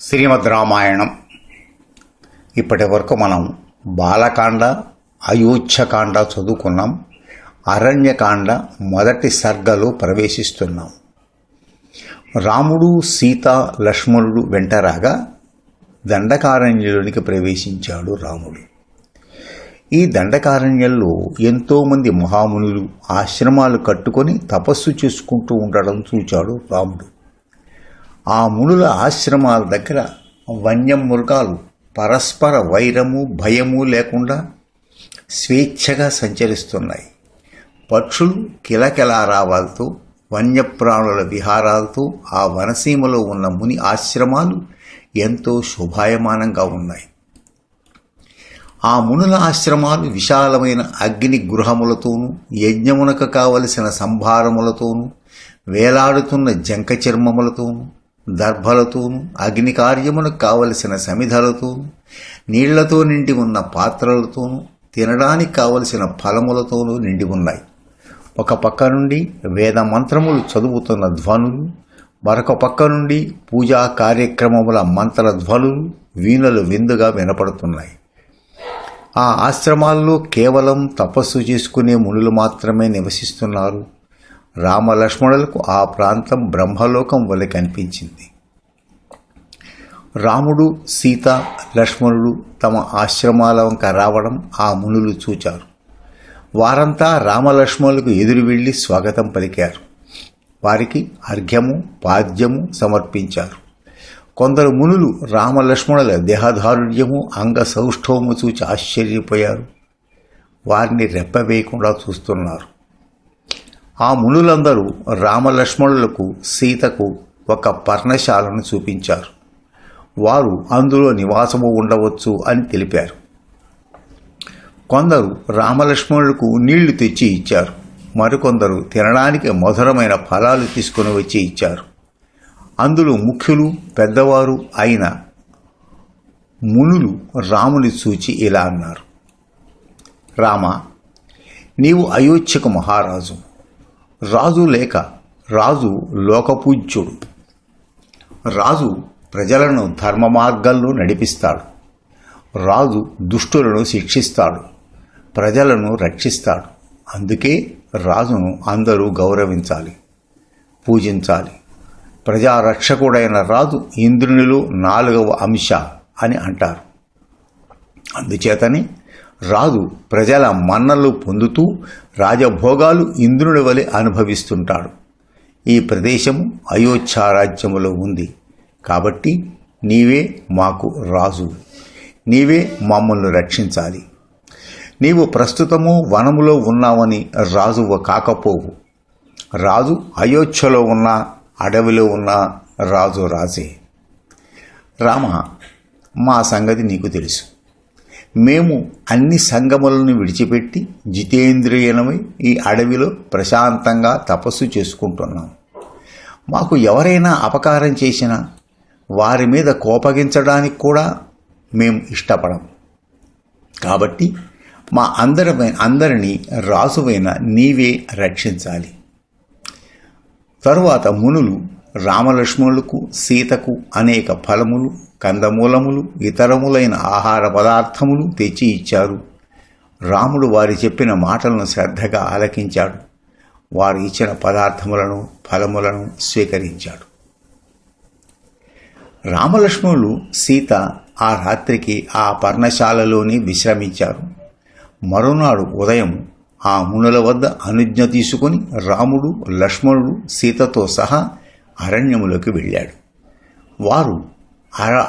శ్రీమద్ రామాయణం. ఇప్పటి వరకు మనం బాలకాండ అయోధ్యకాండ చదువుకున్నాం. అరణ్యకాండ మొదటి సర్గలో ప్రవేశిస్తున్నాం. రాముడు సీత లక్ష్మణుడు వెంటరాగా దండకారణ్యలోనికి ప్రవేశించాడు రాముడు. ఈ దండకారణ్యంలో ఎంతోమంది మహామునులు ఆశ్రమాలు కట్టుకొని తపస్సు చేసుకుంటూ ఉండడం చూచాడు రాముడు. ఆ మునుల ఆశ్రమాల దగ్గర వన్యమృగాలు పరస్పర వైరము భయము లేకుండా స్వేచ్ఛగా సంచరిస్తున్నాయి. పక్షులు కిలకిలారావాలతో వన్యప్రాణుల విహారాలతో ఆ వనసీమలో ఉన్న ముని ఆశ్రమాలు ఎంతో శోభాయమానంగా ఉన్నాయి. ఆ మునుల ఆశ్రమాలు విశాలమైన అగ్ని గృహములతోనూ యజ్ఞమునకు కావలసిన సంభారములతోనూ వేలాడుతున్న జంక చర్మములతోనూ దర్భలతోనూ అగ్ని కార్యమునకు కావలసిన సమిధలతోనూ నీళ్ళతో నిండి ఉన్న పాత్రలతోనూ తినడానికి కావలసిన ఫలములతోనూ నిండి ఉన్నాయి. ఒక పక్క నుండి వేద మంత్రములు చదువుతున్న ధ్వనులు మరొక పక్క నుండి పూజా కార్యక్రమముల మంత్ర ధ్వనులు వీణలు విందుగా వినపడుతున్నాయి. ఆ ఆశ్రమాల్లో కేవలం తపస్సు చేసుకునే మునులు మాత్రమే నివసిస్తున్నారు. రామలక్ష్మణులకు ఆ ప్రాంతం బ్రహ్మలోకం వలె కనిపించింది. రాముడు సీత లక్ష్మణుడు తమ ఆశ్రమాల వంక రావడం ఆ మునులు చూచారు. వారంతా రామలక్ష్మణులకు ఎదురు వెళ్ళి స్వాగతం పలికారు. వారికి అర్ఘ్యము పాద్యము సమర్పించారు. కొందరు మునులు రామలక్ష్మణుల దేహదారుఢ్యము అంగ సౌష్ఠవము చూచి ఆశ్చర్యపోయారు. వారిని రెప్పవేయకుండా చూస్తున్నారు. ఆ మునులందరూ రామలక్ష్మణులకు సీతకు ఒక పర్ణశాలను చూపించారు. వారు అందులో నివాసము ఉండవచ్చు అని తెలిపారు. కొందరు రామలక్ష్మణులకు నీళ్ళు తెచ్చి ఇచ్చారు. మరికొందరు తినడానికి మధురమైన ఫలాలు తీసుకుని వచ్చి ఇచ్చారు. అందులో ముఖ్యులు పెద్దవారు అయిన మునులు రాముని చూచి ఇలా అన్నారు. రామ నీవు అయోధ్యకు మహారాజు. రాజు లేక రాజు లోకపూజ్యుడు. రాజు ప్రజలను ధర్మ మార్గంలో నడిపిస్తాడు. రాజు దుష్టులను శిక్షిస్తాడు. ప్రజలను రక్షిస్తాడు. అందుకే రాజును అందరూ గౌరవించాలి పూజించాలి. ప్రజారక్షకుడైన రాజు ఇంద్రునిలో నాలుగవ అంశ అని అంటారు. అందుచేతని రాజు ప్రజల మన్నలు పొందుతూ రాజభోగాలు ఇంద్రుని వలె అనుభవిస్తుంటాడు. ఈ ప్రదేశము అయోధ్యారాజ్యములో ఉంది. కాబట్టి నీవే మాకు రాజు. నీవే మమ్మల్ని రక్షించాలి. నీవు ప్రస్తుతము వనములో ఉన్నావని రాజువ కాకపోవు. రాజు అయోధ్యలో ఉన్న అడవిలో ఉన్న రాజు రాజే. రామ మా సంగతి నీకు తెలుసు. మేము అన్ని సంగములను విడిచిపెట్టి జితేంద్రియనమై ఈ అడవిలో ప్రశాంతంగా తపస్సు చేసుకుంటున్నాం. మాకు ఎవరైనా అపకారం చేసినా వారి మీద కోపగించడానికి కూడా మేము ఇష్టపడం. కాబట్టి మా అందరి అందరినీ రాజువైన నీవే రక్షించాలి. తరువాత మునులు రామలక్ష్మణులకు సీతకు అనేక ఫలములు కందమూలములు ఇతరములైన ఆహార పదార్థములు తెచ్చి ఇచ్చారు. రాముడు వారి చెప్పిన మాటలను శ్రద్ధగా ఆలకించాడు. వారు ఇచ్చిన పదార్థములను ఫలములను స్వీకరించాడు. రామలక్ష్మణులు సీత ఆ రాత్రికి ఆ పర్ణశాలలోని విశ్రమించారు. మరునాడు ఉదయం ఆ మునుల వద్ద అనుజ్ఞ తీసుకుని రాముడు లక్ష్మణుడు సీతతో సహా అరణ్యములోకి వెళ్ళాడు. వారు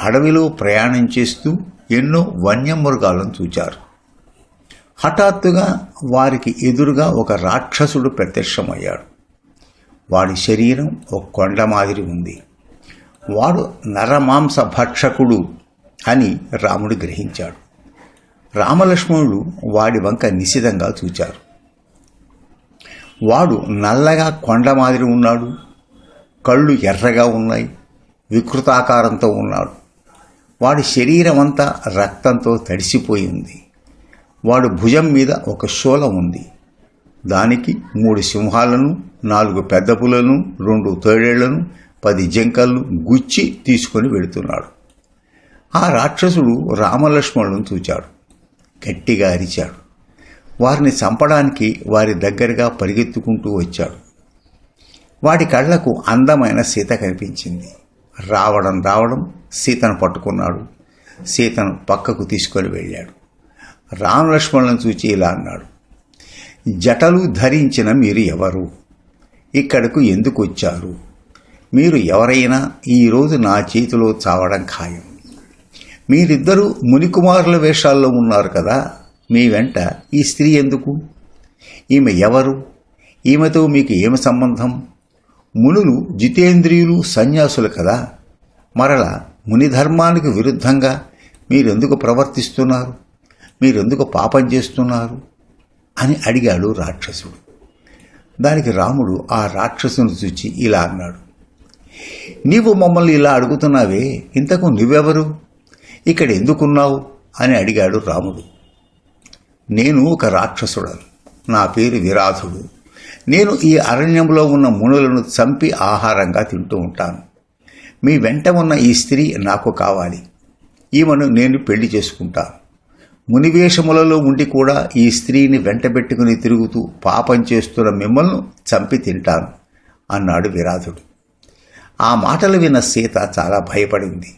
అడవిలో ప్రయాణం చేస్తూ ఎన్నో వన్యమృగాలను చూచారు. హఠాత్తుగా వారికి ఎదురుగా ఒక రాక్షసుడు ప్రత్యక్షమయ్యాడు. వాడి శరీరం ఒక కొండ మాదిరి ఉంది. వాడు నరమాంస భక్షకుడు అని రాముడు గ్రహించాడు. రామలక్ష్మణుడు వాడి వంక నిశితంగా చూచారు. వాడు నల్లగా కొండ మాదిరి ఉన్నాడు. కళ్ళు ఎర్రగా ఉన్నాయి. వికృతాకారంతో ఉన్నాడు. వాడి శరీరం అంతా రక్తంతో తడిసిపోయింది వాడు భుజం మీద ఒక శూల ఉంది. దానికి మూడు సింహాలను నాలుగు పెద్ద పులను రెండు తోడేళ్ళను పది జంకలను గుచ్చి తీసుకొని వెళుతున్నాడు. ఆ రాక్షసుడు రామలక్ష్మణులను చూచాడు. గట్టిగా అరిచాడు. వారిని చంపడానికి వారి దగ్గరగా పరిగెత్తుకుంటూ వచ్చాడు. వాడి కళ్ళకు అందమైన సీత కనిపించింది. రావడం రావడం సీతను పట్టుకున్నాడు. సీతను పక్కకు తీసుకొని వెళ్ళాడు. రామలక్ష్మణులను చూచి ఇలా అన్నాడు. జటలు ధరించిన మీరు ఎవరు? ఇక్కడకు ఎందుకు వచ్చారు? మీరు ఎవరైనా ఈరోజు నా చేతిలో చావడం ఖాయం. మీరిద్దరూ మునికుమారుల వేషాల్లో ఉన్నారు కదా? మీ వెంట ఈ స్త్రీ ఎందుకు? ఈమె ఎవరు? ఈమెతో మీకు ఏమి సంబంధం? మునులు జితేంద్రియులు సన్యాసులు కదా? మరల మునిధర్మానికి విరుద్ధంగా మీరెందుకు ప్రవర్తిస్తున్నారు? మీరెందుకు పాపం చేస్తున్నారు? అని అడిగాడు రాక్షసుడు. దానికి రాముడు ఆ రాక్షసుని చూచి ఇలా అన్నాడు. నీవు మమ్మల్ని ఇలా అడుగుతున్నావే ఇంతకు నువ్వెవరు? ఇక్కడ ఎందుకున్నావు? అని అడిగాడు రాముడు. నేను ఒక రాక్షసుడను. నా పేరు విరాధుడు. నేను ఈ అరణ్యంలో ఉన్న మునులను చంపి ఆహారంగా తింటూ ఉంటాను. మీ వెంట ఉన్న ఈ స్త్రీ నాకు కావాలి. ఈమెను నేను పెళ్ళి చేసుకుంటాను మునివేషములలో ఉండి కూడా ఈ స్త్రీని వెంటబెట్టుకుని తిరుగుతూ పాపం చేస్తున్న మిమ్మల్ని చంపి తింటాను అన్నాడు విరాధుడు. ఆ మాటలు విన్న సీత చాలా భయపడింది.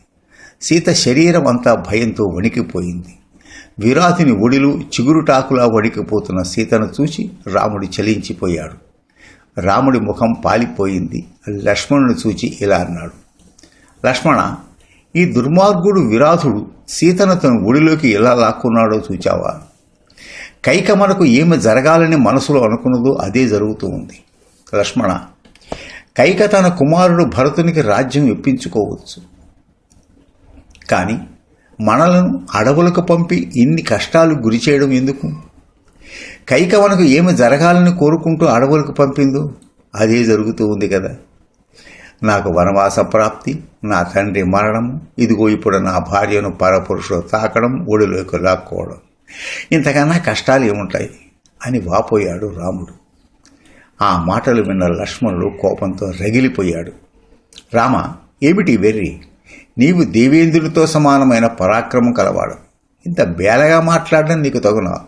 సీత శరీరం అంతా భయంతో వణికిపోయింది. విరాతిని ఒడిలు చిగురుటాకులా వడికిపోతున్న సీతను చూసి రాముడు చలించిపోయాడు. రాముడి ముఖం పాలిపోయింది. లక్ష్మణుని చూచి ఇలా అన్నాడు. లక్ష్మణ ఈ దుర్మార్గుడు విరాధుడు సీతను తన ఒడిలోకి ఎలా లాక్కున్నాడో చూచావా? కైక మనకు ఏమి జరగాలని మనసులో అనుకున్నదో అదే జరుగుతూ ఉంది. లక్ష్మణ కైక తన కుమారుడు భరతునికి రాజ్యం ఇప్పించుకోవచ్చు. కానీ మనలను అడవులకు పంపి ఇన్ని కష్టాలు గురి చేయడం ఎందుకు? కైకవనకు ఏమి జరగాలని కోరుకుంటూ అడవులకు పంపిందో అదే జరుగుతూ ఉంది కదా. నాకు వనవాస ప్రాప్తి నా తండ్రి మరణం ఇదిగో ఇప్పుడు నా భార్యను పరపురుషుడు తాకడం ఒడిలోకి లాక్కోవడం. ఇంతకన్నా కష్టాలు ఏముంటాయి? అని వాపోయాడు రాముడు. ఆ మాటలు విన్న లక్ష్మణుడు కోపంతో రగిలిపోయాడు. రామ ఏమిటి వెర్రి? నీవు దేవేంద్రుడితో సమానమైన పరాక్రమం కలవాడు. ఇంత బేలగా మాట్లాడడం నీకు తగునా?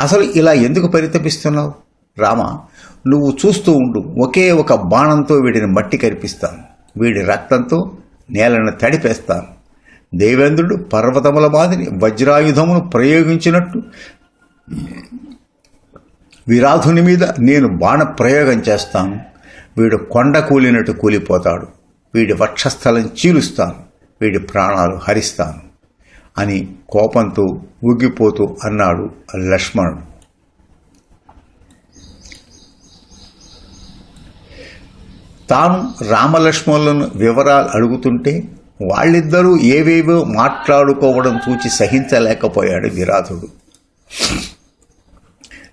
అసలు ఇలా ఎందుకు పరితపిస్తున్నావు? రామ నువ్వు చూస్తూ ఉండు ఒకే ఒక బాణంతో వీడిని మట్టి కరిపిస్తాను. వీడి రక్తంతో నేలను తడిపేస్తాను. దేవేంద్రుడు పర్వతముల మాదిరి వజ్రాయుధమును ప్రయోగించినట్టు విరాధుని మీద నేను బాణ ప్రయోగం చేస్తాను. వీడు కొండ కూలినట్టు కూలిపోతాడు. వీడి వక్షస్థలం చీలుస్తాను వీడి ప్రాణాలు హరిస్తాను అని కోపంతో ఊగిపోతూ అన్నాడు లక్ష్మణుడు. తాను రామలక్ష్మణులను వివరాలు అడుగుతుంటే వాళ్ళిద్దరూ ఏవేవో మాట్లాడుకోవడం చూచి సహించలేకపోయాడు విరాధుడు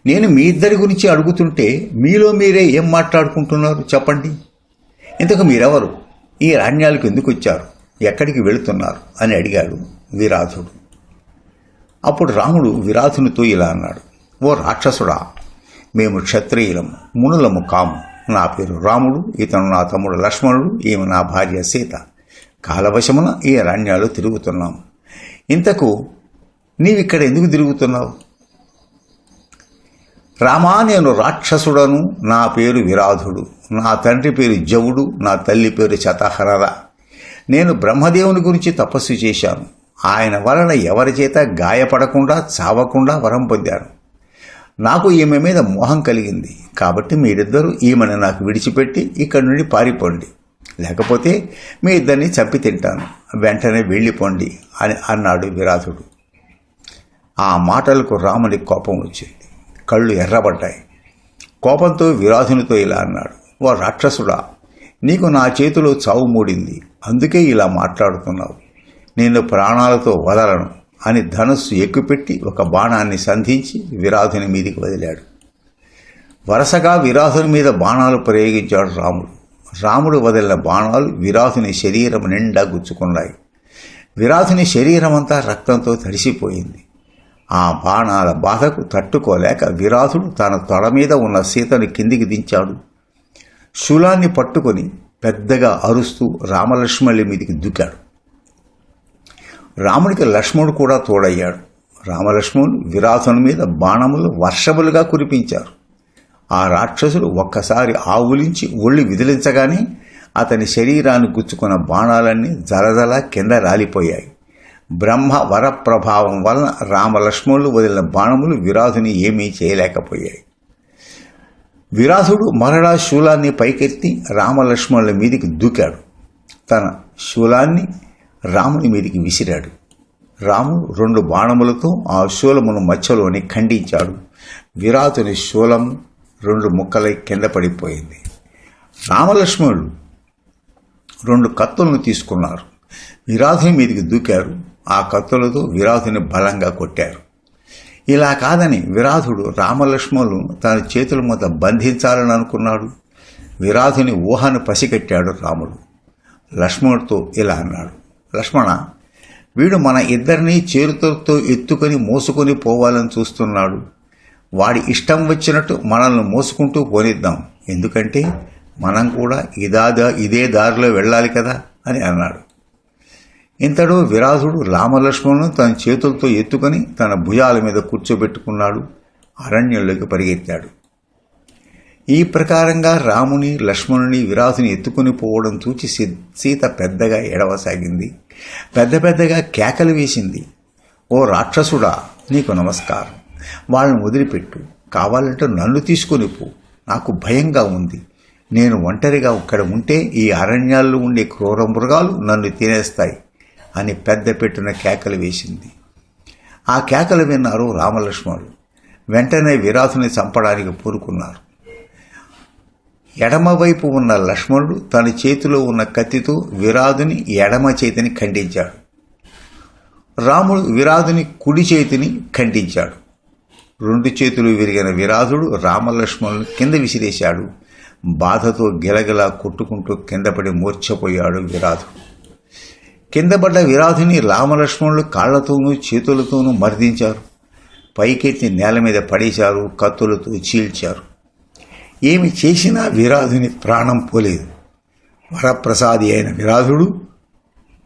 నేను మీ ఇద్దరి గురించి అడుగుతుంటే మీలో మీరే ఏం మాట్లాడుకుంటున్నారు చెప్పండి. ఇంతకు మీరెవరు? ఈ రాణ్యాలకు ఎందుకు వచ్చారు? ఎక్కడికి వెళుతున్నారు? అని అడిగాడు విరాధుడు. అప్పుడు రాముడు విరాధునితో ఇలా అన్నాడు. ఓ రాక్షసుడా మేము క్షత్రియులము మునులము కాము. నా పేరు రాముడు ఇతను నా తమ్ముడు లక్ష్మణుడు ఈమె నా భార్య సీత. కాలవశమున ఈ అరణ్యాలు తిరుగుతున్నాము ఇంతకు నీవిక్కడ ఎందుకు తిరుగుతున్నావు? రామా నేను రాక్షసుడను నా పేరు విరాధుడు నా తండ్రి పేరు జవుడు నా తల్లి పేరు శతహరర. నేను బ్రహ్మదేవుని గురించి తపస్సు చేశాను. ఆయన వలన ఎవరి చేత గాయపడకుండా చావకుండా వరం పొందాను. నాకు ఈమె మీద మోహం కలిగింది. కాబట్టి మీరిద్దరూ ఈమెను నాకు విడిచిపెట్టి ఇక్కడి నుండి పారిపోండి. లేకపోతే మీ ఇద్దరిని చంపి తింటాను. వెంటనే వెళ్ళిపోండి అని అన్నాడు విరాధుడు. ఆ మాటలకు రాముని కోపం వచ్చింది. కళ్ళు ఎర్రబడ్డాయి. కోపంతో విరాధునితో ఇలా అన్నాడు ఓ రాక్షసుడా నీకు నా చేతిలో చావు మూడింది. అందుకే ఇలా మాట్లాడుతున్నావు. నేను ప్రాణాలతో వదలను అని ధనుస్సు ఎక్కుపెట్టి ఒక బాణాన్ని సంధించి విరాధుని మీదికి వదిలాడు. వరుసగా విరాధుని మీద బాణాలు ప్రయోగించాడు రాముడు. రాముడు వదిలిన బాణాలు విరాధుని శరీరం నిండా గుచ్చుకున్నాయి. విరాధుని శరీరమంతా రక్తంతో తడిసిపోయింది. ఆ బాణాల బాధకు తట్టుకోలేక విరాధుడు తన తొడ మీద ఉన్న సీతను కిందికి దించాడు. శూలాన్ని పట్టుకొని పెద్దగా అరుస్తూ రామలక్ష్మణుల మీదికి దూకాడు. రాముడికి లక్ష్మణుడు కూడా తోడయ్యాడు. రామలక్ష్మణులు విరాసుని మీద బాణములు వర్షములుగా కురిపించారు. ఆ రాక్షసులు ఒక్కసారి ఆవులించి ఒళ్ళు విదిలించగానే అతని శరీరాన్ని గుచ్చుకున్న బాణాలన్నీ జలజల కింద రాలిపోయాయి. బ్రహ్మ వర ప్రభావం వలన రామలక్ష్మణులు వదిలిన బాణములు విరాధుని ఏమీ చేయలేకపోయాయి. విరాధుడు మరలా శూలాన్ని పైకెత్తి రామలక్ష్మణుల మీదికి దూకాడు. తన శూలాన్ని రాముని మీదికి విసిరాడు. రాముడు రెండు బాణములతో ఆ శూలమును మధ్యలోని ఖండించాడు. విరాతుని శూలం రెండు ముక్కలై కింద పడిపోయింది. రామలక్ష్మణుడు రెండు కత్తులను తీసుకున్నారు. విరాధుని మీదికి దూకారు. ఆ కత్తులతో విరాధుని బలంగా కొట్టారు. ఇలా కాదని విరాధుడు రామలక్ష్మణులు తన చేతుల మీద బంధించాలని అనుకున్నాడు. విరాధుని ఊహను పసిగట్టాడు రాముడు. లక్ష్మణుడితో ఇలా అన్నాడు. లక్ష్మణ వీడు మన ఇద్దరినీ చేరుతలతో ఎత్తుకొని మోసుకొని పోవాలని చూస్తున్నాడు. వాడి ఇష్టం వచ్చినట్టు మనల్ని మోసుకుంటూ పోనిద్దాం. ఎందుకంటే మనం కూడా ఇదా ఇదే దారిలో వెళ్ళాలి కదా అని అన్నాడు. ఇంతలో విరాధుడు రామలక్ష్మణును తన చేతులతో ఎత్తుకొని తన భుజాల మీద కూర్చోబెట్టుకున్నాడు. అరణ్యంలోకి పరిగెత్తాడు. ఈ ప్రకారంగా రాముని లక్ష్మణుని విరాధుని ఎత్తుకుని పోవడం చూచి సీత పెద్దగా ఎడవసాగింది పెద్ద పెద్దగా కేకలు వేసింది. ఓ రాక్షసుడా నీకు నమస్కారం. వాళ్ళని వదిలిపెట్టు. కావాలంటే నన్ను తీసుకొని పో. నాకు భయంగా ఉంది. నేను ఒంటరిగా ఇక్కడ ఉంటే ఈ అరణ్యాల్లో ఉండే క్రూర మృగాలు నన్ను తినేస్తాయి. అని పెద్ద పెట్టిన కేకలు వేసింది. ఆ కేకలు విన్నారు రామలక్ష్మణులు. వెంటనే విరాసుని చంపడానికి పూరుకున్నారు ఎడమవైపు ఉన్న లక్ష్మణుడు తన చేతిలో ఉన్న కత్తితో విరాధుని ఎడమ చేతిని ఖండించాడు. రాముడు విరాధుని కుడి చేతిని ఖండించాడు. రెండు చేతులు విరిగిన విరాధుడు రామలక్ష్మణుని కింద విసిరేశాడు. బాధతో గిలగిలా కొట్టుకుంటూ కిందపడి మూర్ఛపోయాడు విరాధుడు కింద పడ్డ విరాధుని రామలక్ష్మణులు కాళ్ళతోనూ చేతులతోనూ మర్దించారు. పైకెత్తి నేల మీద పడేశారు కత్తులతో చీల్చారు. ఏమి చేసినా విరాధుని ప్రాణం పోలేదు. వరప్రసాది అయిన విరాధుడు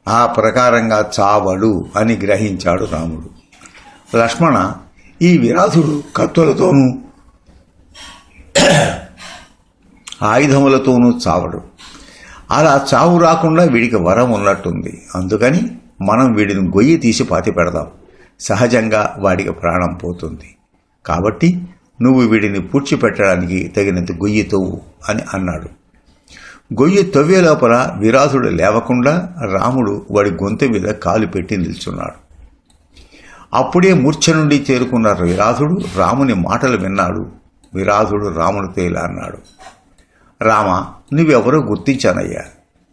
ఆ ప్రకారంగా చావడు అని గ్రహించాడు రాముడు. లక్ష్మణ ఈ విరాధుడు కత్తులతోనూ ఆయుధములతోనూ చావడు. అలా చావు రాకుండా వీడికి వరం ఉన్నట్టుంది. అందుకని మనం వీడిని గొయ్యి తీసి పాతి పెడదాం. సహజంగా వాడికి ప్రాణం పోతుంది. కాబట్టి నువ్వు వీడిని పూడ్చిపెట్టడానికి తగినంత గొయ్యి తవ్వు అని అన్నాడు. గొయ్యి తవ్వే లోపల విరాధుడు లేవకుండా రాముడు వాడి గొంతు మీద కాలు పెట్టి నిల్చున్నాడు. అప్పుడే మూర్ఛ నుండి చేరుకున్న విరాధుడు రాముని మాటలు విన్నాడు. విరాధుడు రాముడితో ఇలా అన్నాడు. రామ నువ్వెవరో గుర్తించానయ్యా.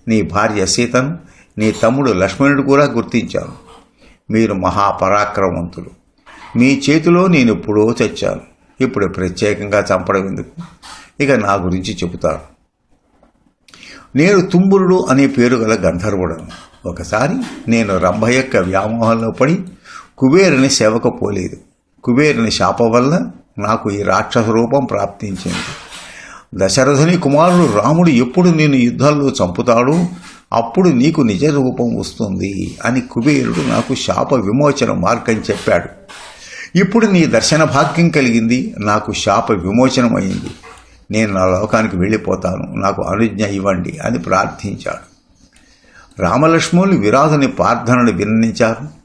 నీ భార్య సీతను నీ తమ్ముడు లక్ష్మణుడు కూడా గుర్తించాను. మీరు మహాపరాక్రమవంతులు. మీ చేతిలో నేను ఎప్పుడో చచ్చాను ఇప్పుడు ప్రత్యేకంగా చంపడం ఎందుకు? ఇక నా గురించి చెబుతాను. నేను తుంబురుడు అనే పేరు గల గంధర్వుడను. ఒకసారి నేను రంభ యొక్క వ్యామోహంలో పడి కుబేరుని సేవకు పోలేదు. కుబేరుని శాపం వల్ల నాకు ఈ రాక్షస రూపం ప్రాప్తించింది. దశరథుని కుమారుడు రాముడు ఎప్పుడు నేను యుద్ధాల్లో చంపుతాడో? అప్పుడు నీకు నిజ రూపం వస్తుంది అని కుబేరుడు నాకు శాప విమోచన మార్గం చెప్పాడు. ఇప్పుడు నీ దర్శన భాగ్యం కలిగింది నాకు శాప విమోచనం అయింది. నేను నా లోకానికి వెళ్ళిపోతాను నాకు అనుజ్ఞ ఇవ్వండి అని ప్రార్థించాడు. రామలక్ష్మణులు విరాధుని ప్రార్థనలు విన్నించారు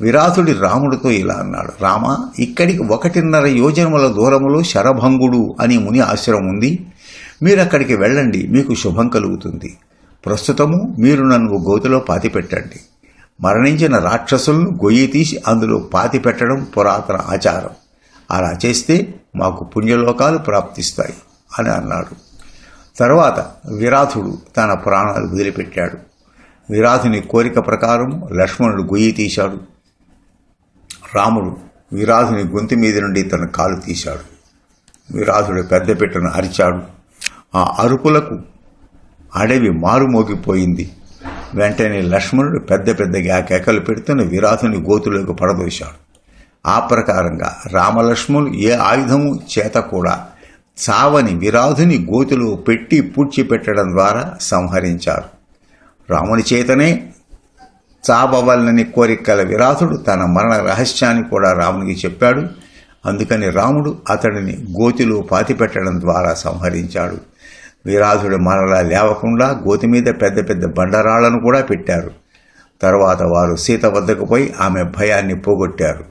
విరాసుడి రాముడితో ఇలా అన్నాడు రామ ఇక్కడికి ఒకటిన్నర యోజనముల దూరములో శరభంగుడు అని ముని ఆశ్రమం ఉంది. మీరు అక్కడికి వెళ్ళండి మీకు శుభం కలుగుతుంది. ప్రస్తుతము మీరు నన్ను గోతిలో పాతిపెట్టండి. మరణించిన రాక్షసులను గొయ్యి తీసి అందులో పాతి పెట్టడం పురాతన ఆచారం. అలా చేస్తే మాకు పుణ్యలోకాలు ప్రాప్తిస్తాయి అని అన్నాడు. తర్వాత విరాధుడు తన ప్రాణాలు వదిలిపెట్టాడు. విరాధుని కోరిక ప్రకారం లక్ష్మణుడు గొయ్యి తీశాడు. రాముడు విరాధుని గొంతు మీద నుండి తన కాలు తీశాడు. విరాధుడు పెద్ద పెట్టను అరిచాడు. ఆ అరుపులకు అడవి మారుమోగిపోయింది. వెంటనే లక్ష్మణుడు పెద్ద పెద్దగా కేకలు పెడుతున్న విరాధుని గోతులోకి పడదోశాడు. ఆ ప్రకారంగా రామలక్ష్మణులు ఏ ఆయుధము చేత కూడా చావని విరాధుని గోతులో పెట్టి పూడ్చిపెట్టడం ద్వారా సంహరించారు. రాముని చేతనే చావవలనని కోరికల విరాతుడు తన మరణ రహస్యాన్ని కూడా రామునికి చెప్పాడు. అందుకని రాముడు అతడిని గోతిలో పాతిపెట్టడం ద్వారా సంహరించాడు. విరాధుడు మరలా లేవకుండా గోతి మీద పెద్ద పెద్ద బండరాళ్ళను కూడా పెట్టారు. తర్వాత వారు సీత వద్దకు పోయి ఆమె భయాన్ని పోగొట్టారు.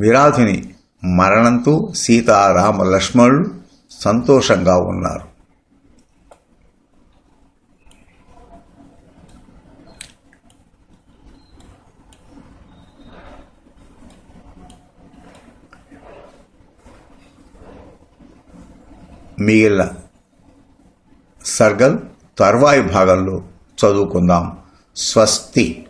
విరాధుని మరణంతో సీత రామ లక్ష్మణులు సంతోషంగా ఉన్నారు. మిగిలిన సర్గల్ తర్వాయి భాగంలో చదువుకుందాం. స్వస్తి.